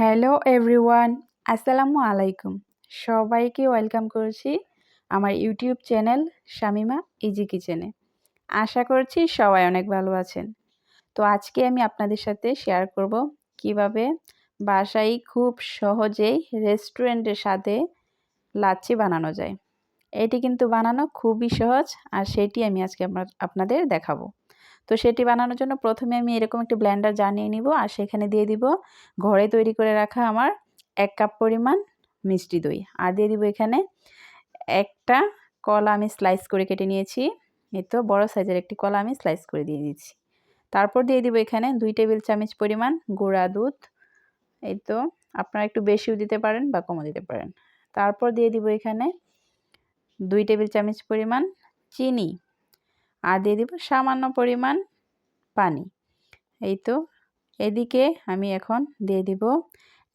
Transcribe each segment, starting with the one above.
Hello everyone, আসসালামু আলাইকুম। সবাইকে ওয়েলকাম করছি আমার ইউটিউব চ্যানেল শামিমা ইজি কিচেনে। আশা করছি সবাই অনেক ভালো আছেন। তো আজকে আমি আপনাদের সাথে শেয়ার করব কীভাবে বাসায় খুব সহজেই রেস্টুরেন্টের সাথে লাচ্ছি বানানো যায়। এটি কিন্তু বানানো খুবই সহজ আর সেটি আমি আজকে আপনাদের দেখাবো। তো সেটি বানানোর জন্য প্রথমে আমি এরকম একটি ব্ল্যান্ডার জানিয়ে নিব আর সেখানে দিয়ে দিব ঘরে তৈরি করে রাখা আমার এক কাপ পরিমাণ মিষ্টি দই। আর দিয়ে দিব এখানে একটা কলা আমি স্লাইস করে কেটে নিয়েছি। এই তো বড়ো সাইজের একটি কলা আমি স্লাইস করে দিয়ে দিচ্ছি। তারপর দিয়ে দিব এখানে দুই টেবিল চামচ পরিমাণ গুঁড়া দুধ। এই তো আপনারা একটু বেশিও দিতে পারেন বা কমও দিতে পারেন। তারপর দিয়ে দিব এখানে দুই টেবিল চামচ পরিমাণ চিনি। আর দিয়ে দিব সামান্য পরিমাণ পানি। এই তো, এদিকে আমি এখন দিয়ে দিব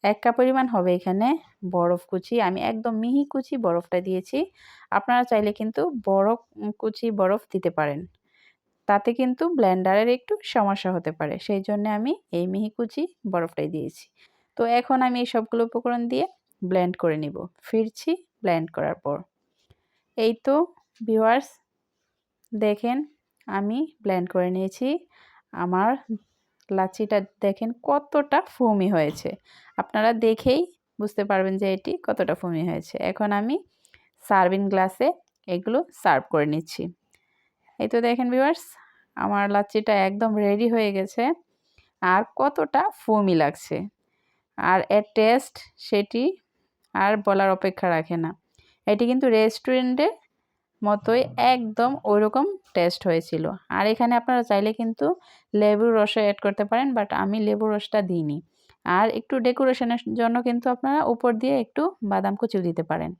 এক কাপ পরিমাণ হবে এখানে বরফ কুচি। আমি একদম মিহি কুচি বরফটা দিয়েছি। আপনারা চাইলে কিন্তু বরফ কুচি বরফ দিতে পারেন। তাতে কিন্তু ব্লেন্ডারের একটু সমস্যা হতে পারে। সেই জন্য আমি এই মিহি কুচি বরফটাই দিয়েছি। তো এখন আমি এই সবগুলো উপকরণ দিয়ে ব্লেন্ড করে নিব। ফিরছি ব্লেন্ড করার পর। এই তো ভিওয়ার্স দেখেন, আমি ব্লেন্ড করে নিয়েছি। আমার লাচিটা দেখেন কতটা ফুমি হয়েছে। আপনারা দেখেই বুঝতে পারবেন যে এটি কতটা ফুমি হয়েছে। এখন আমি সার্ভিং গ্লাসে এগুলো সার্ভ করে নিচ্ছি। এই তো দেখেন ভিউয়ার্স আমার লাচ্ছিটা একদম রেডি হয়ে গেছে। আর কতটা ফুমি লাগছে। আর এর টেস্ট সেটি আর বলার অপেক্ষা রাখে না। এটি কিন্তু রেস্টুরেন্টে মতোই একদম ওইরকম টেস্ট হয়েছিল। আর এখানে আপনারা চাইলে কিন্তু লেবুর রসও অ্যাড করতে পারেন বাট আমি লেবুর রসটা দিইনি। আর একটু ডেকোরেশনের জন্য কিন্তু আপনারা উপর দিয়ে একটু বাদাম কুচিও দিতে পারেন।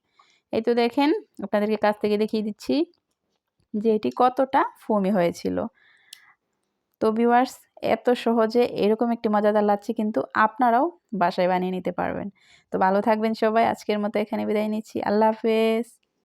এই তো দেখেন, আপনাদেরকে কাছ থেকে দেখিয়ে দিচ্ছি যে এটি কতটা ফমি হয়েছিল। তো ভিউয়ার্স এত সহজে এরকম একটি মজাদার লাচ্ছি কিন্তু আপনারাও বাসায় বানিয়ে নিতে পারবেন। তো ভালো থাকবেন সবাই, আজকের মতো এখানে বিদায় নিচ্ছি। আল্লাহ হাফেজ।